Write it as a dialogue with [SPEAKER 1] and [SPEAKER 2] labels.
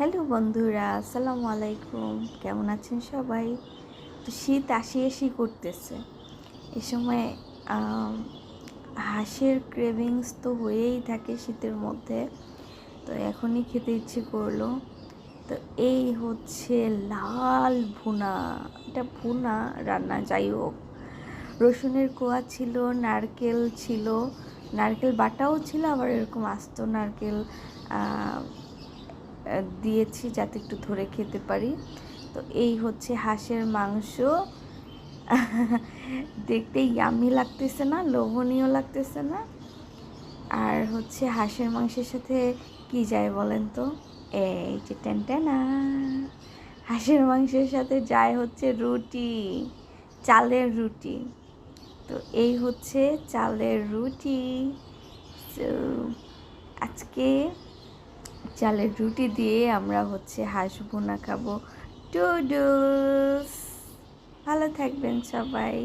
[SPEAKER 1] Hello বন্ধুরা, আসসালামু আলাইকুম। কেমন আছেন সবাই? তো শীত আসি আসি করতেছে। এ সময় হাঁসের ক্রেভিংস তো হয়েই থাকে শীতের মধ্যে। তো এখনই খেতে ইচ্ছে করল। তো এই হচ্ছে লাল ভুনা। এটা ভুনা রান্না, যাই হোক। রসুনের কোয়া ছিল, নারকেল ছিল। নারকেল বাটাও ছিল, আবার এরকম আস্ত নারকেল দিয়েছি যাতে একটু ধরে খেতে পারি। তো এই হচ্ছে হাঁসের মাংস। দেখতে ইয়ামি লাগতেছে না, লোভনীয় লাগতেছে না। আর হচ্ছে হাঁসের মাংসের সাথে কি যায় বলেন তো? এই যে টেনটেনা হাঁসের মাংসের সাথে যায় হচ্ছে রুটি, চালের রুটি। তো এই হচ্ছে চালের রুটি। আজকে চালের রুটি দিয়ে আমরা হচ্ছে হাঁস বোনা খাব। টুডুস ভালো থাকবেন সবাই।